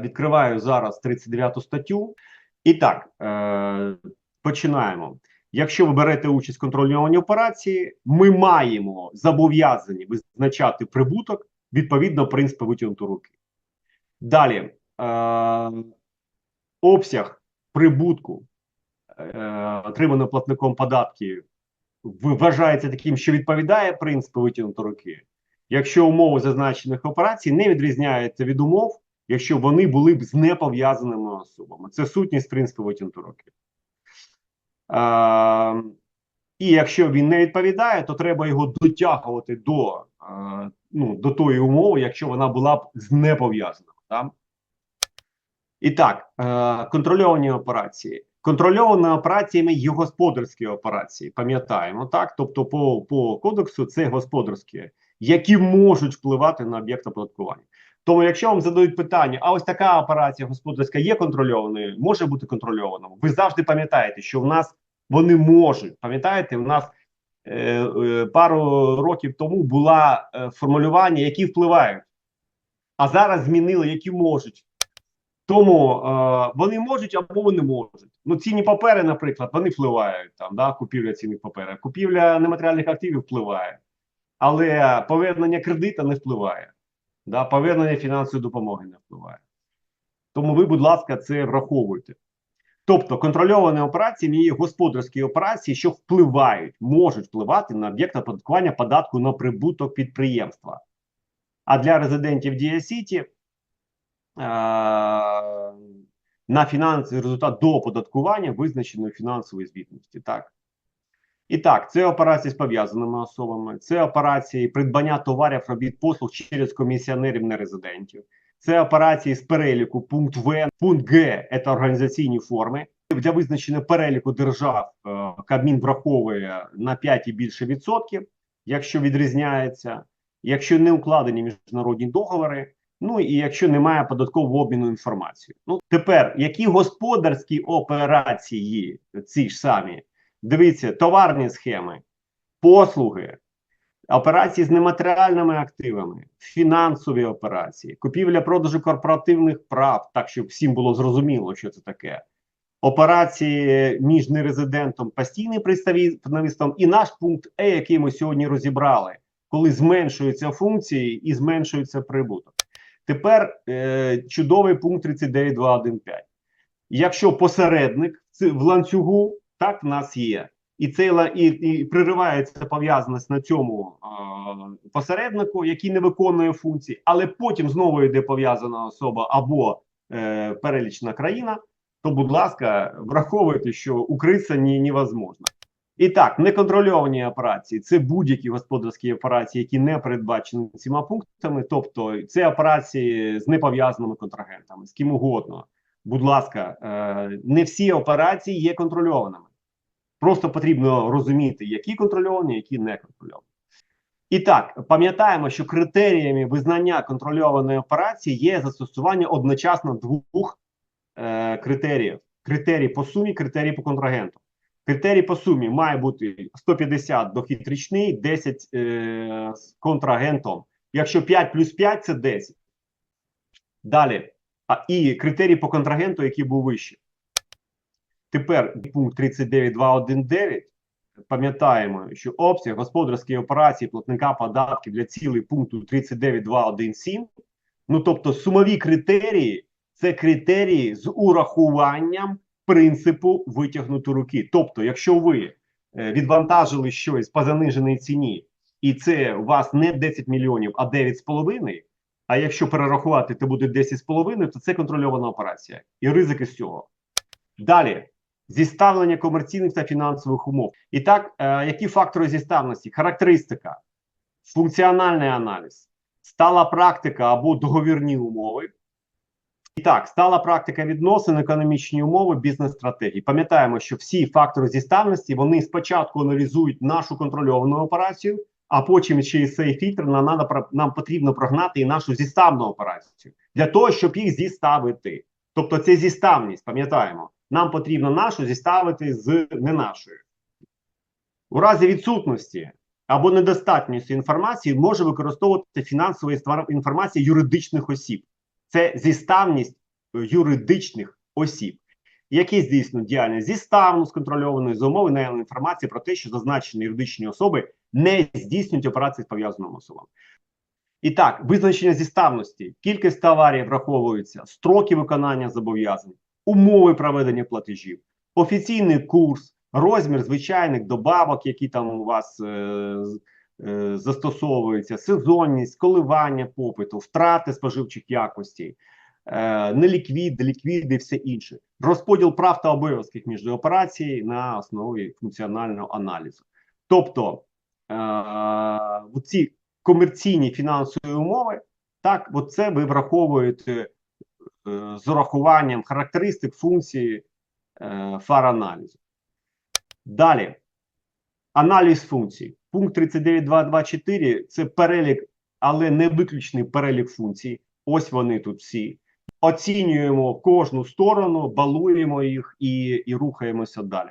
Відкриваю зараз 39 статтю. І так, е, починаємо. Якщо ви берете участь в контрольованій операції, ми маємо зобов'язані визначати прибуток відповідно принципу витягнутої руки. Далі е, обсяг прибутку, е, отриманого платником податків, вважається таким, що відповідає принципу витягнутої руки. Якщо умови зазначених операцій не відрізняються від умов, якщо вони були б з непов'язаними особами. Це сутність принципу руки. Е, і якщо він не відповідає, то треба його дотягувати до, е, ну, до тої умови, якщо вона була б з непов'язаними. Да? І так, е, контрольовані операції. Контрольованими операціями є господарські операції, пам'ятаємо так. Тобто, по по кодексу це господарські, які можуть впливати на об'єкт оподаткування. Тому, якщо вам задають питання, а ось така операція господарська є контрольованою, може бути контрольованою. Ви завжди пам'ятаєте, що в нас вони можуть. Пам'ятаєте, у нас е, е, пару років тому була е, формулювання, які впливають, а зараз змінили, які можуть. Тому е, вони можуть або вони можуть. Ну, цінні папери, наприклад, вони впливають там, да, купівля цінних паперів. Купівля нематеріальних активів впливає, але повернення кредита не впливає. Да, Повернення фінансової допомоги не впливає. Тому ви, будь ласка, це враховуйте. Тобто контрольовані операції є господарські операції, що впливають, можуть впливати на об'єкт оподаткування податку на прибуток підприємства. А для резидентів Дія Сіті на фінансовий результат до оподаткування визначеної фінансової звітності. Так. І так, це операції з пов'язаними особами, це операції придбання товарів, робіт послуг через комісіонерів нерезидентів, це операції з переліку пункт В, пункт Г це організаційні форми. Для визначення переліку держав е, Кабмін враховує на 5 і більше відсотків, якщо відрізняється, якщо не укладені міжнародні договори. Ну і якщо немає податкового обміну інформацією. Ну тепер які господарські операції ці ж самі? Дивіться, товарні схеми, послуги, операції з нематеріальними активами, фінансові операції, купівля продажу корпоративних прав, так щоб всім було зрозуміло, що це таке. Операції між нерезидентом, постійним представництвом і наш пункт Е, який ми сьогодні розібрали, коли зменшуються функції і зменшується прибуток. Тепер е, чудовий пункт 39.2.1.5. Якщо посередник в ланцюгу, так в нас є, і цей і, і приривається пов'язаність на цьому е, посереднику, який не виконує функції, але потім знову йде пов'язана особа або е, перелічна країна, то, будь ласка, враховуйте, що укритися ні, невозможно. І так, неконтрольовані операції це будь-які господарські операції, які не передбачені цими пунктами. Тобто, це операції з непов'язаними контрагентами, з ким угодно. Будь ласка, е, не всі операції є контрольованими. Просто потрібно розуміти, які контрольовані, які не контрольовані. І так, пам'ятаємо, що критеріями визнання контрольованої операції є застосування одночасно двох е, критеріїв: критерій по сумі, критерій по контрагенту. Критерій по сумі має бути 150 дохід річний, 10 е, з контрагентом. Якщо 5 плюс 5 це 10. Далі. А і критерій по контрагенту, який був вищий. Тепер пункт 39.2.1.9. Пам'ятаємо, що обсяг господарської операції платника податків для цілей пункту 39.2.1.7. Ну тобто сумові критерії це критерії з урахуванням принципу витягнути руки. Тобто, якщо ви е, відвантажили щось по заниженій ціні, і це у вас не 10 мільйонів, а 9,5, а якщо перерахувати, це буде 10,5, то це контрольована операція і ризики з цього. Далі. Зіставлення комерційних та фінансових умов. І так, е, які фактори зіставності? Характеристика, функціональний аналіз, стала практика або договірні умови. І так, стала практика відносин, економічні умови, бізнес-стратегії. Пам'ятаємо, що всі фактори зіставності вони спочатку аналізують нашу контрольовану операцію, а потім через цей фільтр нам, нам потрібно прогнати і нашу зіставну операцію для того, щоб їх зіставити. Тобто, це зіставність, пам'ятаємо. Нам потрібно нашу зіставити з не нашою. У разі відсутності або недостатньості інформації може використовувати фінансову інформацію юридичних осіб. Це зіставність юридичних осіб, які здійснюють діяльність зі ставну сконтрольованої за умови наявної інформації про те, що зазначені юридичні особи не здійснюють операції з пов'язаними особами. І так, визначення зіставності, кількість товарів враховується, строки виконання зобов'язань, умови проведення платежів, офіційний курс, розмір звичайних добавок, які там у вас е, е, застосовуються, сезонність, коливання попиту, втрати споживчих якостей, е, неліквід, ліквіди і все інше. Розподіл прав та обов'язків між операцій на основі функціонального аналізу. Тобто е, ці комерційні фінансові умови, так, от це ви враховуєте з урахуванням характеристик функції е, фар-аналізу. Далі, аналіз функцій. Пункт 39.2.2.4 – це перелік, але не виключний перелік функцій. Ось вони тут всі. Оцінюємо кожну сторону, балуємо їх і, і рухаємося далі.